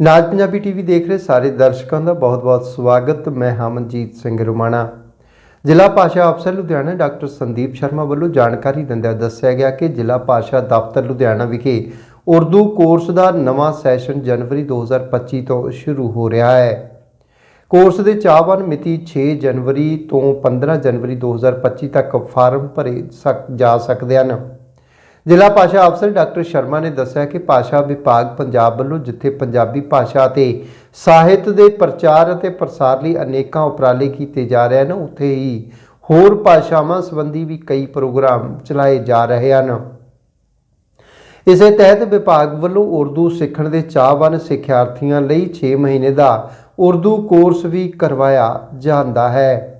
ਨਾਜ Punjabi TV ਦੇਖ ਰਹੇ ਸਾਰੇ ਦਰਸ਼ਕਾਂ ਦਾ ਬਹੁਤ-ਬਹੁਤ ਸਵਾਗਤ। ਮੈਂ ਹਮਨਜੀਤ ਸਿੰਘ ਰੁਮਾਣਾ। ਜ਼ਿਲ੍ਹਾ ਭਾਸ਼ਾ ਅਫਸਰ ਲੁਧਿਆਣਾ ਡਾਕਟਰ ਸੰਦੀਪ ਸ਼ਰਮਾ ਵੱਲੋਂ ਜਾਣਕਾਰੀ ਦਿੰਦਿਆਂ ਦੱਸਿਆ ਗਿਆ ਕਿ ਜ਼ਿਲ੍ਹਾ ਭਾਸ਼ਾ ਦਫ਼ਤਰ ਲੁਧਿਆਣਾ ਵਿਖੇ ਉਰਦੂ ਕੋਰਸ ਦਾ ਨਵਾਂ ਸੈਸ਼ਨ ਜਨਵਰੀ 2025 ਤੋਂ ਸ਼ੁਰੂ ਹੋ ਰਿਹਾ ਹੈ। ਕੋਰਸ ਦੇ ਚਾਹਵਾਨ ਮਿਤੀ 6 ਜਨਵਰੀ ਤੋਂ 15 ਜਨਵਰੀ 2025 ਤੱਕ ਫਾਰਮ ਭਰੇ ਸਕ, ਜਾ ਸਕਦੇ ਹਨ। ਜ਼ਿਲ੍ਹਾ ਭਾਸ਼ਾ ਅਫਸਰ ਡਾਕਟਰ ਸ਼ਰਮਾ ਨੇ ਦੱਸਿਆ ਕਿ ਭਾਸ਼ਾ ਵਿਭਾਗ ਪੰਜਾਬ ਵੱਲੋਂ ਜਿੱਥੇ ਪੰਜਾਬੀ ਭਾਸ਼ਾ ਅਤੇ ਸਾਹਿਤ ਦੇ ਪ੍ਰਚਾਰ ਅਤੇ ਪ੍ਰਸਾਰ ਲਈ ਅਨੇਕਾਂ ਉਪਰਾਲੇ ਕੀਤੇ ਜਾ ਰਹੇ ਹਨ, ਉੱਥੇ ਹੀ ਹੋਰ ਭਾਸ਼ਾਵਾਂ ਸੰਬੰਧੀ ਵੀ ਕਈ ਪ੍ਰੋਗਰਾਮ ਚਲਾਏ ਜਾ ਰਹੇ ਹਨ। ਇਸੇ ਤਹਿਤ ਵਿਭਾਗ ਵੱਲੋਂ ਉਰਦੂ ਸਿੱਖਣ ਦੇ ਚਾਹਵਾਨ ਸਿੱਖਿਆਰਥੀਆਂ ਲਈ 6 ਮਹੀਨੇ ਦਾ ਉਰਦੂ ਕੋਰਸ ਵੀ ਕਰਵਾਇਆ ਜਾਂਦਾ ਹੈ।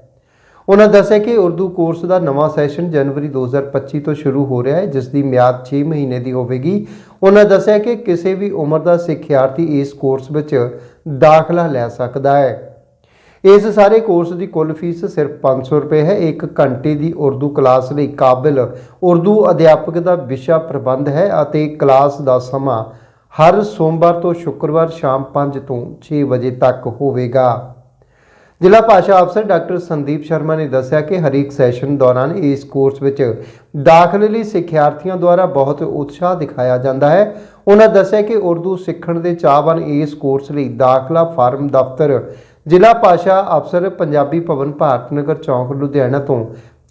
ਉਹਨਾਂ ਦੱਸਿਆ ਕਿ ਉਰਦੂ ਕੋਰਸ ਦਾ ਨਵਾਂ ਸੈਸ਼ਨ ਜਨਵਰੀ 2025 ਤੋਂ ਸ਼ੁਰੂ ਹੋ ਰਿਹਾ ਹੈ ਜਿਸ ਦੀ ਮਿਆਦ 6 ਮਹੀਨੇ ਦੀ ਹੋਵੇਗੀ। ਉਹਨਾਂ ਦੱਸਿਆ ਕਿ ਕਿਸੇ ਵੀ ਉਮਰ ਦਾ ਸਿੱਖਿਆਰਥੀ ਇਸ ਕੋਰਸ ਵਿੱਚ ਦਾਖਲਾ ਲੈ ਸਕਦਾ ਹੈ। ਇਸ ਸਾਰੇ ਕੋਰਸ ਦੀ ਕੁੱਲ ਫੀਸ ਸਿਰਫ 500 ਰੁਪਏ ਹੈ। ਇੱਕ ਘੰਟੇ ਦੀ ਉਰਦੂ ਕਲਾਸ ਲਈ ਕਾਬਿਲ ਉਰਦੂ ਅਧਿਆਪਕ ਦਾ ਵਿਸ਼ਾ ਪ੍ਰਬੰਧ ਹੈ ਅਤੇ ਕਲਾਸ ਦਾ ਸਮਾਂ ਹਰ ਸੋਮਵਾਰ ਤੋਂ ਸ਼ੁੱਕਰਵਾਰ ਸ਼ਾਮ 5 ਤੋਂ 6 ਵਜੇ ਤੱਕ ਹੋਵੇਗਾ। ਜ਼ਿਲ੍ਹਾ ਭਾਸ਼ਾ ਅਫਸਰ ਡਾਕਟਰ ਸੰਦੀਪ ਸ਼ਰਮਾ ਨੇ ਦੱਸਿਆ ਕਿ ਹਰੇਕ ਸੈਸ਼ਨ ਦੌਰਾਨ ਇਸ ਕੋਰਸ ਵਿੱਚ ਦਾਖਲੇ ਲਈ ਸਿੱਖਿਆਰਥੀਆਂ ਦੁਆਰਾ ਬਹੁਤ ਉਤਸ਼ਾਹ ਦਿਖਾਇਆ ਜਾਂਦਾ ਹੈ। ਉਹਨਾਂ ਦੱਸਿਆ ਕਿ ਉਰਦੂ ਸਿੱਖਣ ਦੇ ਚਾਹਵਾਨ ਇਸ ਕੋਰਸ ਲਈ ਦਾਖਲਾ ਫਾਰਮ ਦਫ਼ਤਰ ਜ਼ਿਲ੍ਹਾ ਭਾਸ਼ਾ ਅਫਸਰ ਪੰਜਾਬੀ ਭਵਨ ਭਾਰਤ ਨਗਰ ਚੌਂਕ, ਲੁਧਿਆਣਾ ਤੋਂ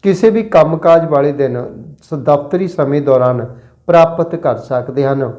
ਕਿਸੇ ਵੀ ਕੰਮਕਾਜ ਵਾਲੇ ਦਿਨ ਸ- ਦਫ਼ਤਰੀ ਸਮੇਂ ਦੌਰਾਨ ਪ੍ਰਾਪਤ ਕਰ ਸਕਦੇ ਹਨ।